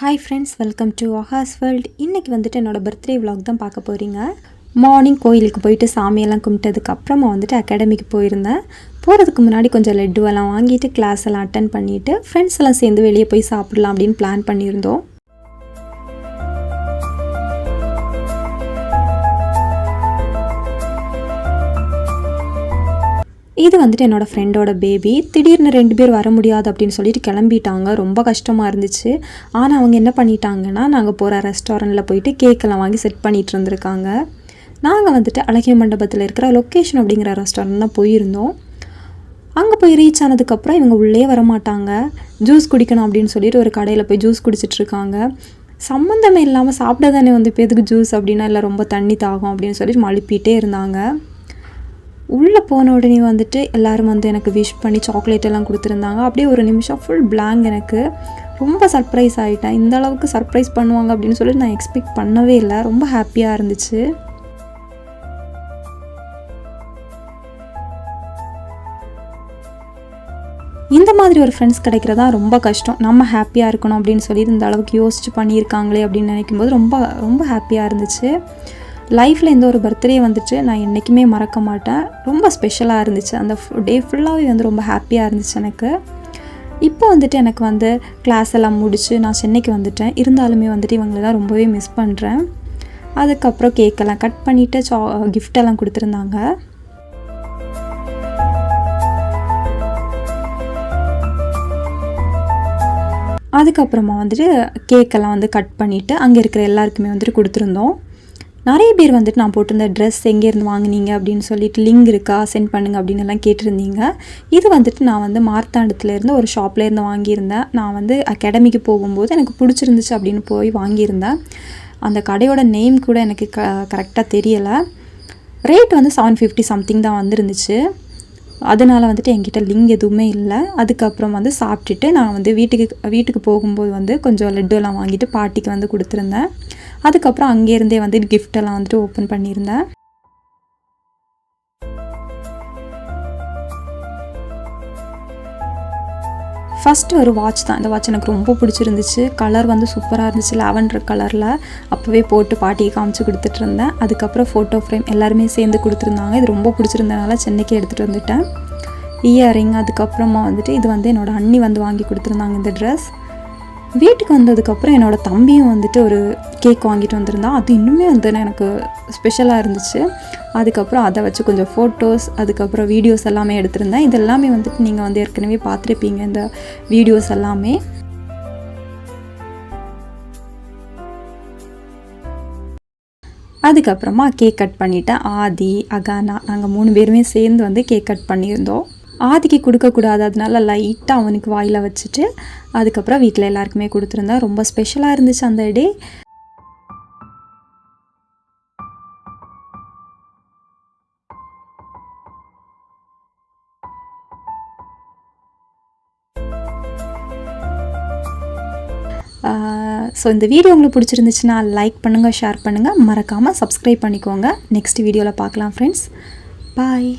Hi friends welcome to Aha's world இன்றைக்கி வந்துட்டு என்னோடய பர்த்டே விலாக் தான் பார்க்க போகிறீங்க மார்னிங் கோயிலுக்கு போயிட்டு சாமியெல்லாம் கும்பிட்டதுக்கப்புறமா வந்துட்டு அகாடமிக்கு போயிருந்தேன். போகிறதுக்கு முன்னாடி கொஞ்சம் லட்டுவெல்லாம் வாங்கிட்டு கிளாஸ் எல்லாம் அட்டன் பண்ணிவிட்டு ஃப்ரெண்ட்ஸ் எல்லாம் சேர்ந்து வெளியே போய் சாப்பிடலாம் அப்படின்னு பிளான் பண்ணியிருந்தோம். இது வந்துட்டு என்னோடய ஃப்ரெண்டோட பேபி திடீர்னு ரெண்டு பேர் வர முடியாது அப்படின்னு சொல்லிட்டு கிளம்பிட்டாங்க. ரொம்ப கஷ்டமாக இருந்துச்சு. ஆனால் அவங்க என்ன பண்ணிட்டாங்கன்னா நாங்கள் போகிற ரெஸ்டாரண்ட்டில் போயிட்டு கேக்கெல்லாம் வாங்கி செட் பண்ணிட்டு இருந்திருக்காங்க. நாங்கள் வந்துட்டு அழகிய மண்டபத்தில் இருக்கிற லொக்கேஷன் அப்படிங்கிற ரெஸ்டாரண்ட் தான் போயிருந்தோம். அங்கே போய் ரீச் ஆனதுக்கப்புறம் இவங்க உள்ளே வரமாட்டாங்க ஜூஸ் குடிக்கணும் அப்படின்னு சொல்லிட்டு ஒரு கடையில் போய் ஜூஸ் குடிச்சிட்ருக்காங்க சம்மந்தமே இல்லாமல் சாப்பிட தானே வந்து இப்போ எதுக்கு ஜூஸ் அப்படின்னா இல்லை ரொம்ப தண்ணி தாகும் அப்படின்னு சொல்லிட்டு மழுப்பிகிட்டே இருந்தாங்க. உள்ளே போன உடனே வந்துட்டு எல்லாரும் வந்து எனக்கு விஷ் பண்ணி சாக்லேட் எல்லாம் கொடுத்துருந்தாங்க. அப்படியே ஒரு நிமிஷம் ஃபுல் blank எனக்கு. ரொம்ப சர்ப்ரைஸ் ஆகிட்டேன் இந்த அளவுக்கு சர்ப்ரைஸ் பண்ணுவாங்க அப்படின்னு சொல்லிட்டு நான் எக்ஸ்பெக்ட் பண்ணவே இல்லை. ரொம்ப ஹாப்பியாக இருந்துச்சு. இந்த மாதிரி ஒரு ஃப்ரெண்ட்ஸ் கிடைக்கிறதா ரொம்ப கஷ்டம். நம்ம ஹாப்பியாக இருக்கணும் அப்படின்னு சொல்லி இந்த அளவுக்கு யோசிச்சு பண்ணியிருக்காங்களே அப்படின்னு நினைக்கும்போது ரொம்ப ரொம்ப ஹாப்பியாக இருந்துச்சு. லைஃப்பில் இந்த ஒரு பர்த்டே வந்துட்டு நான் என்றைக்குமே மறக்க மாட்டேன். ரொம்ப ஸ்பெஷலாக இருந்துச்சு. அந்த டே ஃபுல்லாகவே வந்து ரொம்ப ஹாப்பியாக இருந்துச்சு எனக்கு. இப்போ வந்துட்டு எனக்கு வந்து கிளாஸ் எல்லாம் முடித்து நான் சென்னைக்கு வந்துட்டேன். இருந்தாலுமே வந்துட்டு இவங்களெல்லாம் ரொம்பவே மிஸ் பண்ணுறேன் அதுக்கப்புறம் கேக்கெல்லாம் கட் பண்ணிவிட்டு சா கிஃப்டெல்லாம் கொடுத்துருந்தாங்க. அதுக்கப்புறமா வந்துட்டு கேக்கெல்லாம் வந்து கட் பண்ணிவிட்டு அங்கே இருக்கிற எல்லாருக்குமே வந்துட்டு கொடுத்துருந்தோம். நிறைய பேர் வந்துட்டு நான் போட்டிருந்த ட்ரெஸ் எங்கேருந்து வாங்குனீங்க அப்படின்னு சொல்லிட்டு லிங்க் இருக்கா? சென்ட் பண்ணுங்க அப்படின்னு எல்லாம் கேட்டிருந்தீங்க. இது வந்துட்டு நான் வந்து மார்த்தாண்டத்துலேருந்து ஒரு ஷாப்லேருந்து வாங்கியிருந்தேன். நான் வந்து அகாடமிக்கு போகும்போது எனக்கு பிடிச்சிருந்துச்சு அப்படின்னு போய் வாங்கியிருந்தேன். அந்த கடையோட நேம் கூட எனக்கு க கரெக்டாக தெரியலை. ரேட் வந்து செவன் ஃபிஃப்டி சம்திங் தான் வந்துருந்துச்சு. அதனால் வந்துட்டு என்கிட்ட லிங்க் எதுவுமே இல்லை. அதுக்கப்புறம் வந்து சாப்பிட்டுட்டு நான் வந்து வீட்டுக்கு வீட்டுக்கு போகும்போது வந்து கொஞ்சம் லட்டுலாம் வாங்கிட்டு பாட்டிக்கு வந்து கொடுத்துருந்தேன். அதுக்கப்புறம் அங்கேருந்தே வந்து கிஃப்டெல்லாம் வந்துட்டு ஓப்பன் பண்ணியிருந்தேன். ஃபஸ்ட்டு ஒரு வாட்ச் தான். இந்த வாட்ச் எனக்கு ரொம்ப பிடிச்சிருந்துச்சு. கலர் வந்து சூப்பராக இருந்துச்சு லாவெண்டர் கலரில் அப்போவே போட்டு பாட்டியை காமிச்சு கொடுத்துட்டு இருந்தேன் அதுக்கப்புறம் ஃபோட்டோ ஃப்ரேம் எல்லாருமே சேர்ந்து கொடுத்துருந்தாங்க. இது ரொம்ப பிடிச்சிருந்தனால சென்னைக்கு எடுத்துகிட்டு வந்துட்டேன். இயரிங் அதுக்கப்புறமா வந்துட்டு இது வந்து என்னோடய அண்ணி வந்து வாங்கி கொடுத்துருந்தாங்க இந்த ட்ரெஸ் வீட்டுக்கு வந்ததுக்கப்புறம் என்னோடய தம்பியும் வந்துட்டு ஒரு கேக் வாங்கிட்டு வந்திருந்தான். அது இன்னுமே வந்து எனக்கு ஸ்பெஷலாக இருந்துச்சு. அதுக்கப்புறம் அதை வச்சு கொஞ்சம் ஃபோட்டோஸ் அதுக்கப்புறம் வீடியோஸ் எல்லாமே எடுத்திருந்தேன். இது எல்லாமே வந்துட்டு நீங்கள் வந்து ஏற்கனவே பார்த்துருப்பீங்க இந்த வீடியோஸ் எல்லாமே. அதுக்கப்புறமா கேக் கட் பண்ணிட்டேன். ஆதி அகானா நாங்கள் மூணு பேருமே சேர்ந்து வந்து கேக் கட் பண்ணியிருந்தோம். ஆதிக்கு கொடுக்கக்கூடாது. அதனால லைட்டாக அவனுக்கு வாயில் வச்சுட்டு அதுக்கப்புறம் வீட்டில் எல்லாருக்குமே கொடுத்துருந்தேன் ரொம்ப ஸ்பெஷலாக இருந்துச்சு அந்த டே ஸோ இந்த வீடியோ உங்களுக்கு பிடிச்சிருந்துச்சுன்னா லைக் பண்ணுங்கள் ஷேர் பண்ணுங்கள் மறக்காமல் சப்ஸ்கிரைப் பண்ணிக்கோங்க. நெக்ஸ்ட் வீடியோவில் பார்க்கலாம் ஃப்ரெண்ட்ஸ் பாய்